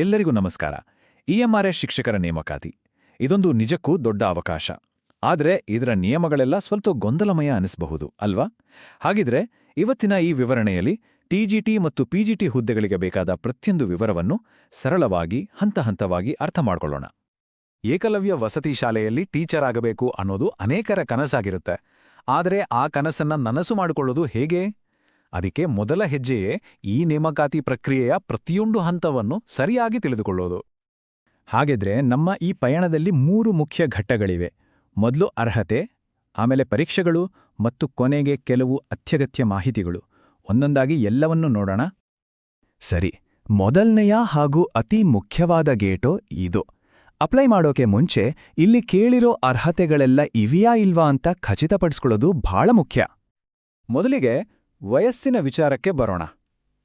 ಎಲ್ಲರಿಗೂ ನಮಸ್ಕಾರ. ಇಎಂಆರ್ಎಸ್ ಶಿಕ್ಷಕರ ನೇಮಕಾತಿ. ಇದೊಂದು ನಿಜಕ್ಕೂ ದೊಡ್ಡ ಅವಕಾಶ. ಆದರೆ ಇದರ ನಿಯಮಗಳೆಲ್ಲ ಸ್ವಲ್ಪ ಗೊಂದಲಮಯ ಅನಿಸಬಹುದು, ಅಲ್ವಾ? ಹಾಗಿದ್ರೆ ಇವತ್ತಿನ ಈ ವಿವರಣೆಯಲ್ಲಿ ಟಿಜಿಟಿ ಮತ್ತು ಪಿಜಿಟಿ ಹುದ್ದೆಗಳಿಗೆ ಬೇಕಾದ ಪ್ರತಿಯೊಂದು ವಿವರವನ್ನು ಸರಳವಾಗಿ, ಹಂತ ಹಂತವಾಗಿ ಅರ್ಥ ಮಾಡಿಕೊಳ್ಳೋಣ. ಏಕಲವ್ಯ ವಸತಿ ಶಾಲೆಯಲ್ಲಿ ಟೀಚರ್ ಆಗಬೇಕು ಅನ್ನೋದು ಅನೇಕರ ಕನಸಾಗಿರುತ್ತೆ. ಆದರೆ ಆ ಕನಸನ್ನ ನನಸು ಮಾಡಿಕೊಳ್ಳೋದು ಹೇಗೆ? ಅದಕ್ಕೆ ಮೊದಲ ಹೆಜ್ಜೆಯೇ ಈ ನೇಮಕಾತಿ ಪ್ರಕ್ರಿಯೆಯ ಪ್ರತಿಯೊಂದು ಹಂತವನ್ನು ಸರಿಯಾಗಿ ತಿಳಿದುಕೊಳ್ಳೋದು. ಹಾಗಿದ್ರೆ ನಮ್ಮ ಈ ಪಯಣದಲ್ಲಿ ಮೂರು ಮುಖ್ಯ ಘಟ್ಟಗಳಿವೆ. ಮೊದಲು ಅರ್ಹತೆ, ಆಮೇಲೆ ಪರೀಕ್ಷೆಗಳು ಮತ್ತು ಕೊನೆಗೆ ಕೆಲವು ಅತ್ಯಗತ್ಯ ಮಾಹಿತಿಗಳು. ಒಂದೊಂದಾಗಿ ಎಲ್ಲವನ್ನೂ ನೋಡೋಣ. ಸರಿ, ಮೊದಲನೆಯ ಹಾಗೂ ಅತಿ ಮುಖ್ಯವಾದ ಗೇಟು ಇದು. ಅಪ್ಲೈ ಮಾಡೋಕೆ ಮುಂಚೆ ಇಲ್ಲಿ ಕೇಳಿರೋ ಅರ್ಹತೆಗಳೆಲ್ಲ ಇವಿಯಾ ಇಲ್ವಾ ಅಂತ ಖಚಿತಪಡಿಸ್ಕೊಳ್ಳೋದು ಬಹಳ ಮುಖ್ಯ. ಮೊದಲಿಗೆ ವಯಸ್ಸಿನ ವಿಚಾರಕ್ಕೆ ಬರೋಣ.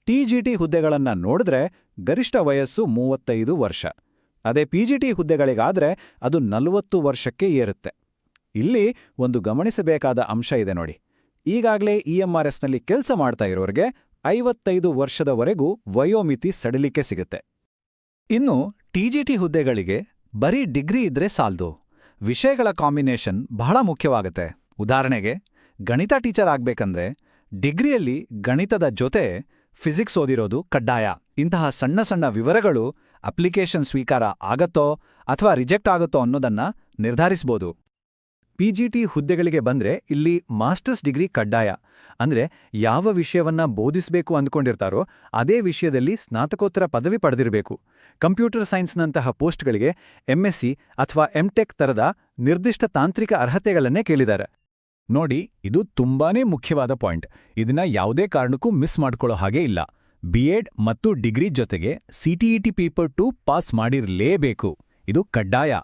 ಟಿಜಿಟಿ ಹುದ್ದೆಗಳನ್ನ ನೋಡಿದ್ರೆ ಗರಿಷ್ಠ ವಯಸ್ಸು ಮೂವತ್ತೈದು ವರ್ಷ. ಅದೇ ಪಿಜಿಟಿ ಹುದ್ದೆಗಳಿಗಾದ್ರೆ ಅದು ನಲವತ್ತು ವರ್ಷಕ್ಕೆ ಏರುತ್ತೆ. ಇಲ್ಲಿ ಒಂದು ಗಮನಿಸಬೇಕಾದ ಅಂಶ ಇದೆ ನೋಡಿ. ಈಗಾಗಲೇ ಇಎಂಆರ್ಎಸ್ನಲ್ಲಿ ಕೆಲಸ ಮಾಡ್ತಾ ಇರೋರಿಗೆ ಐವತ್ತೈದು ವರ್ಷದವರೆಗೂ ವಯೋಮಿತಿ ಸಡಿಲಿಕೆ ಸಿಗುತ್ತೆ. ಇನ್ನು ಟಿಜಿಟಿ ಹುದ್ದೆಗಳಿಗೆ ಬರೀ ಡಿಗ್ರಿ ಇದ್ರೆ ಸಾಲ್ದು. ವಿಷಯಗಳ ಕಾಂಬಿನೇಷನ್ ಬಹಳ ಮುಖ್ಯವಾಗುತ್ತೆ. ಉದಾಹರಣೆಗೆ ಗಣಿತ ಟೀಚರ್ ಆಗ್ಬೇಕಂದ್ರೆ ಡಿಗ್ರಿಯಲ್ಲಿ ಗಣಿತದ ಜೊತೆ ಫಿಸಿಕ್ಸ್ ಓದಿರೋದು ಕಡ್ಡಾಯ. ಇಂತಹ ಸಣ್ಣ ಸಣ್ಣ ವಿವರಗಳು ಅಪ್ಲಿಕೇಶನ್ ಸ್ವೀಕಾರ ಆಗತ್ತೋ ಅಥವಾ ರಿಜೆಕ್ಟ್ ಆಗುತ್ತೋ ಅನ್ನೋದನ್ನ ನಿರ್ಧರಿಸ್ಬೋದು. ಪಿಜಿಟಿ ಹುದ್ದೆಗಳಿಗೆ ಬಂದ್ರೆ ಇಲ್ಲಿ ಮಾಸ್ಟರ್ಸ್ ಡಿಗ್ರಿ ಕಡ್ಡಾಯ. ಅಂದ್ರೆ ಯಾವ ವಿಷಯವನ್ನ ಬೋಧಿಸಬೇಕು ಅಂದ್ಕೊಂಡಿರ್ತಾರೋ ಅದೇ ವಿಷಯದಲ್ಲಿ ಸ್ನಾತಕೋತ್ತರ ಪದವಿ ಪಡೆದಿರಬೇಕು. ಕಂಪ್ಯೂಟರ್ ಸೈನ್ಸ್ನಂತಹ ಪೋಸ್ಟ್ಗಳಿಗೆ ಎಂಎಸ್ಸಿ ಅಥವಾ ಎಂಟೆಕ್ ತರದ ನಿರ್ದಿಷ್ಟ ತಾಂತ್ರಿಕ ಅರ್ಹತೆಗಳನ್ನೇ ಕೇಳಿದ್ದಾರೆ. ನೋಡಿ, ಇದು ತುಂಬಾನೇ ಮುಖ್ಯವಾದ ಪಾಯಿಂಟ್. ಇದನ್ನ ಯಾವುದೇ ಕಾರಣಕ್ಕೂ ಮಿಸ್ ಮಾಡ್ಕೊಳ್ಳೋ ಹಾಗೆ ಇಲ್ಲ. ಬಿಎಡ್ ಮತ್ತು ಡಿಗ್ರಿ ಜೊತೆಗೆ ಸಿಟಿಇಟಿ ಪೇಪರ್ ಟು ಪಾಸ್ ಮಾಡಿರಲೇಬೇಕು. ಇದು ಕಡ್ಡಾಯ.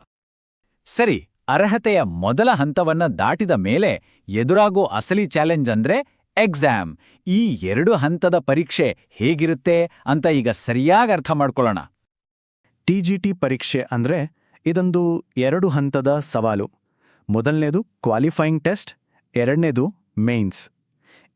ಸರಿ, ಅರ್ಹತೆಯ ಮೊದಲ ಹಂತವನ್ನ ದಾಟಿದ ಮೇಲೆ ಎದುರಾಗೋ ಅಸಲಿ ಚಾಲೆಂಜ್ ಅಂದ್ರೆ ಎಕ್ಸಾಮ್ ಈ ಎರಡು ಹಂತದ ಪರೀಕ್ಷೆ ಹೇಗಿರುತ್ತೆ ಅಂತ ಈಗ ಸರಿಯಾಗಿ ಅರ್ಥ ಮಾಡ್ಕೊಳ್ಳೋಣ. ಟಿಜಿಟಿ ಪರೀಕ್ಷೆ ಅಂದ್ರೆ ಇದೊಂದು ಎರಡು ಹಂತದ ಸವಾಲು. ಮೊದಲನೇದು ಕ್ವಾಲಿಫೈಯಿಂಗ್ ಟೆಸ್ಟ್ ಎರಡನೇದು ಮೇನ್ಸ್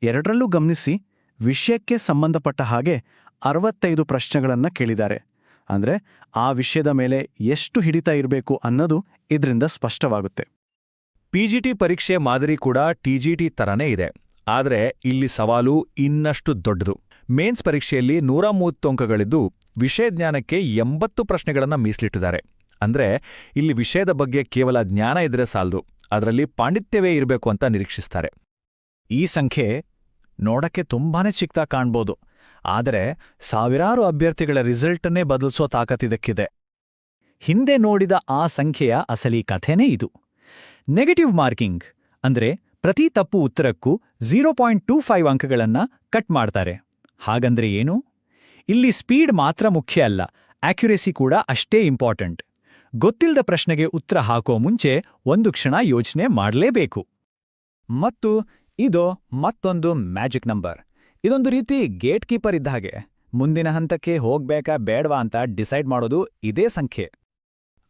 ಎರಡರಲ್ಲೂ ಗಮನಿಸಿ ವಿಷಯಕ್ಕೆ ಸಂಬಂಧಪಟ್ಟ ಹಾಗೆ ಅರವತ್ತೈದು ಪ್ರಶ್ನೆಗಳನ್ನು ಕೇಳಿದ್ದಾರೆ. ಅಂದ್ರೆ ಆ ವಿಷಯದ ಮೇಲೆ ಎಷ್ಟು ಹಿಡಿತ ಇರಬೇಕು ಅನ್ನೋದು ಇದರಿಂದ ಸ್ಪಷ್ಟವಾಗುತ್ತೆ. ಪಿಜಿಟಿ ಪರೀಕ್ಷೆ ಮಾದರಿ ಕೂಡ ಟಿಜಿಟಿ ತರನೇ ಇದೆ. ಆದರೆ ಇಲ್ಲಿ ಸವಾಲು ಇನ್ನಷ್ಟು ದೊಡ್ಡದು. ಮೇನ್ಸ್ ಪರೀಕ್ಷೆಯಲ್ಲಿ ನೂರ ಮೂವತ್ತು ಅಂಕಗಳಿದ್ದು ವಿಷಯ ಜ್ಞಾನಕ್ಕೆ ಎಂಬತ್ತು ಪ್ರಶ್ನೆಗಳನ್ನು ಮೀಸಲಿಟ್ಟಿದ್ದಾರೆ. ಅಂದ್ರೆ ಇಲ್ಲಿ ವಿಷಯದ ಬಗ್ಗೆ ಕೇವಲ ಜ್ಞಾನ ಇದ್ರೆ ಸಾಲದು. ಅದರಲ್ಲಿ ಪಾಂಡಿತ್ಯವೇ ಇರಬೇಕು ಅಂತ ನಿರೀಕ್ಷಿಸ್ತಾರೆ. ಈ ಸಂಖ್ಯೆ ನೋಡಕ್ಕೆ ತುಂಬಾನೇ ಚಿಕ್ತಾ ಕಾಣ್ಬೋದು. ಆದರೆ ಸಾವಿರಾರು ಅಭ್ಯರ್ಥಿಗಳ ರಿಸಲ್ಟನ್ನೇ ಬದಲಿಸೋ ತಾಕತ್ತಿದಕ್ಕಿದೆ ಹಿಂದೆ ನೋಡಿದ ಆ ಸಂಖ್ಯೆಯ ಅಸಲಿ ಕಥೆನೇ ಇದು. ನೆಗೆಟಿವ್ ಮಾರ್ಕಿಂಗ್ ಅಂದ್ರೆ ಪ್ರತಿ ತಪ್ಪು ಉತ್ತರಕ್ಕೂ ಝೀರೋ ಪಾಯಿಂಟ್ ಟೂ ಫೈವ್ ಅಂಕಗಳನ್ನ ಕಟ್ ಮಾಡ್ತಾರೆ. ಹಾಗಂದ್ರೆ ಏನು? ಇಲ್ಲಿ ಸ್ಪೀಡ್ ಮಾತ್ರ ಮುಖ್ಯ ಅಲ್ಲ, ಆಕ್ಯುರೇಸಿ ಕೂಡ ಅಷ್ಟೇ ಇಂಪಾರ್ಟೆಂಟ್. ಗೊತ್ತಿಲ್ಲದ ಪ್ರಶ್ನೆಗೆ ಉತ್ತರ ಹಾಕೋ ಮುಂಚೆ ಒಂದು ಕ್ಷಣ ಯೋಚನೆ ಮಾಡಲೇಬೇಕು. ಮತ್ತು ಇದು ಮತ್ತೊಂದು ಮ್ಯಾಜಿಕ್ ನಂಬರ್. ಇದೊಂದು ರೀತಿ ಗೇಟ್ ಕೀಪರ್ ಇದ್ದ ಹಾಗೆ. ಮುಂದಿನ ಹಂತಕ್ಕೆ ಹೋಗ್ಬೇಕಾ ಬೇಡವಾ ಅಂತ ಡಿಸೈಡ್ ಮಾಡೋದು ಇದೇ ಸಂಖ್ಯೆ.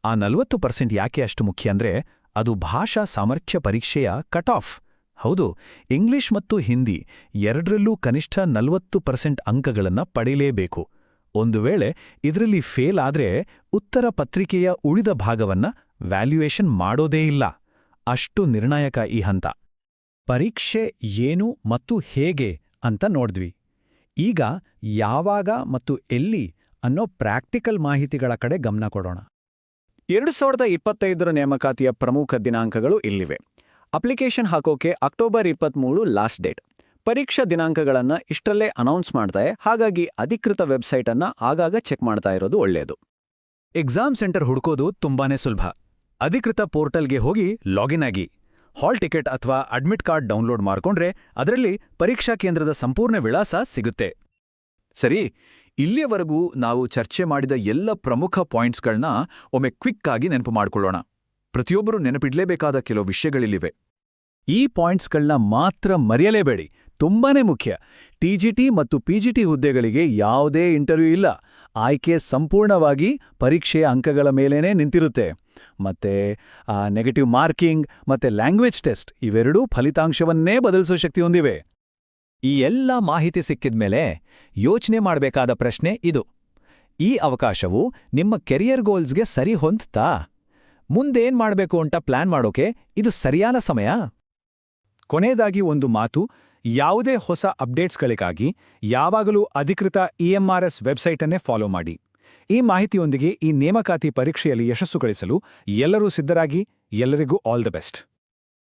ಆ ನಲವತ್ತು ಪರ್ಸೆಂಟ್ ಯಾಕೆ ಅಷ್ಟು ಮುಖ್ಯ ಅಂದ್ರೆ ಅದು ಭಾಷಾ ಸಾಮರ್ಥ್ಯ ಪರೀಕ್ಷೆಯ ಕಟ್ ಆಫ್ ಹೌದು, ಇಂಗ್ಲಿಷ್ ಮತ್ತು ಹಿಂದಿ ಎರಡರಲ್ಲೂ ಕನಿಷ್ಠ ನಲವತ್ತು ಪರ್ಸೆಂಟ್ ಅಂಕಗಳನ್ನು ಪಡೆಯಲೇಬೇಕು. ಒಂದು ವೇಳೆ ಇದರಲ್ಲಿ ಫೇಲ್ ಆದ್ರೆ ಉತ್ತರ ಪತ್ರಿಕೆಯ ಉಳಿದ ಭಾಗವನ್ನ ವ್ಯಾಲ್ಯೂಯೇಷನ್ ಮಾಡೋದೇ ಇಲ್ಲ. ಅಷ್ಟು ನಿರ್ಣಾಯಕ ಈ ಹಂತ. ಪರೀಕ್ಷೆ ಏನು ಮತ್ತು ಹೇಗೆ ಅಂತ ನೋಡ್ದ್ವಿ. ಈಗ ಯಾವಾಗ ಮತ್ತು ಎಲ್ಲಿ ಅನ್ನೋ ಪ್ರಾಕ್ಟಿಕಲ್ ಮಾಹಿತಿಗಳ ಕಡೆ ಗಮನ ಕೊಡೋಣ. ಎರಡು ಸಾವಿರದ ಇಪ್ಪತ್ತೈದರ ನೇಮಕಾತಿಯ ಪ್ರಮುಖ ದಿನಾಂಕಗಳು ಇಲ್ಲಿವೆ. ಅಪ್ಲಿಕೇಶನ್ ಹಾಕೋಕೆ ಅಕ್ಟೋಬರ್ ಇಪ್ಪತ್ತ್ಮೂರು ಲಾಸ್ಟ್ ಡೇಟ್. ಪರೀಕ್ಷಾ ದಿನಾಂಕಗಳನ್ನು ಇಷ್ಟರಲ್ಲೇ ಅನೌನ್ಸ್ ಮಾಡ್ತಾರೆ ಹಾಗಾಗಿ ಅಧಿಕೃತ ವೆಬ್ಸೈಟನ್ನು ಆಗಾಗ ಚೆಕ್ ಮಾಡ್ತಾ ಇರೋದು ಒಳ್ಳೆಯದು ಎಕ್ಸಾಮ್ ಸೆಂಟರ್ ಹುಡುಕೋದು ತುಂಬಾನೇ ಸುಲಭ. ಅಧಿಕೃತ ಪೋರ್ಟಲ್ಗೆ ಹೋಗಿ ಲಾಗಿನ್ ಆಗಿ. ಹಾಲ್ ಟಿಕೆಟ್ ಅಥವಾ ಅಡ್ಮಿಟ್ ಕಾರ್ಡ್ ಡೌನ್ಲೋಡ್ ಮಾಡ್ಕೊಂಡ್ರೆ ಅದರಲ್ಲಿ ಪರೀಕ್ಷಾ ಕೇಂದ್ರದ ಸಂಪೂರ್ಣ ವಿಳಾಸ ಸಿಗುತ್ತೆ. ಸರಿ, ಇಲ್ಲಿಯವರೆಗೂ ನಾವು ಚರ್ಚೆ ಮಾಡಿದ ಎಲ್ಲ ಪ್ರಮುಖ ಪಾಯಿಂಟ್ಸ್ಗಳನ್ನ ಒಮ್ಮೆ ಕ್ವಿಕ್ ಆಗಿ ನೆನಪು ಮಾಡಿಕೊಳ್ಳೋಣ. ಪ್ರತಿಯೊಬ್ಬರೂ ನೆನಪಿಡಲೇಬೇಕಾದ ಕೆಲವು ವಿಷಯಗಳಿಲ್ಲಿವೆ. ಈ ಪಾಯಿಂಟ್ಸ್ಗಳನ್ನ ಮಾತ್ರ ಮರೆಯಲೇಬೇಡಿ. ತುಂಬಾನೇ ಮುಖ್ಯ. ಟಿಜಿಟಿ ಮತ್ತು ಪಿಜಿಟಿ ಹುದ್ದೆಗಳಿಗೆ ಯಾವುದೇ ಇಂಟರ್ವ್ಯೂ ಇಲ್ಲ. ಆಯ್ಕೆ ಸಂಪೂರ್ಣವಾಗಿ ಪರೀಕ್ಷೆಯ ಅಂಕಗಳ ಮೇಲೇನೇ ನಿಂತಿರುತ್ತೆ. ಮತ್ತೆ ನೆಗೆಟಿವ್ ಮಾರ್ಕಿಂಗ್ ಮತ್ತೆ ಲ್ಯಾಂಗ್ವೇಜ್ ಟೆಸ್ಟ್ ಇವೆರಡೂ ಫಲಿತಾಂಶವನ್ನೇ ಬದಲಿಸೋ ಶಕ್ತಿ ಹೊಂದಿವೆ. ಈ ಎಲ್ಲ ಮಾಹಿತಿ ಸಿಕ್ಕಿದ್ಮೇಲೆ ಯೋಚನೆ ಮಾಡಬೇಕಾದ ಪ್ರಶ್ನೆ ಇದು. ಈ ಅವಕಾಶವು ನಿಮ್ಮ ಕೆರಿಯರ್ ಗೋಲ್ಸ್ಗೆ ಸರಿ ಹೊಂದ್ತಾ? ಮುಂದೇನ್ ಮಾಡಬೇಕು ಅಂತ ಪ್ಲಾನ್ ಮಾಡೋಕೆ ಇದು ಸರಿಯಾದ ಸಮಯ? ಕೊನೆಯದಾಗಿ ಒಂದು ಮಾತು ಯಾವುದೇ ಹೊಸ ಅಪ್ಡೇಟ್ಸ್ಗಳಿಗಾಗಿ ಯಾವಾಗಲೂ ಅಧಿಕೃತ ಇಎಂಆರ್ಎಸ್ ವೆಬ್ಸೈಟನ್ನೇ ಫಾಲೋ ಮಾಡಿ. ಈ ಮಾಹಿತಿಯೊಂದಿಗೆ ಈ ನೇಮಕಾತಿ ಪರೀಕ್ಷೆಯಲ್ಲಿ ಯಶಸ್ಸು ಗಳಿಸಲು ಎಲ್ಲರೂ ಸಿದ್ಧರಾಗಿ ಎಲ್ಲರಿಗೂ ಆಲ್ ದ ಬೆಸ್ಟ್.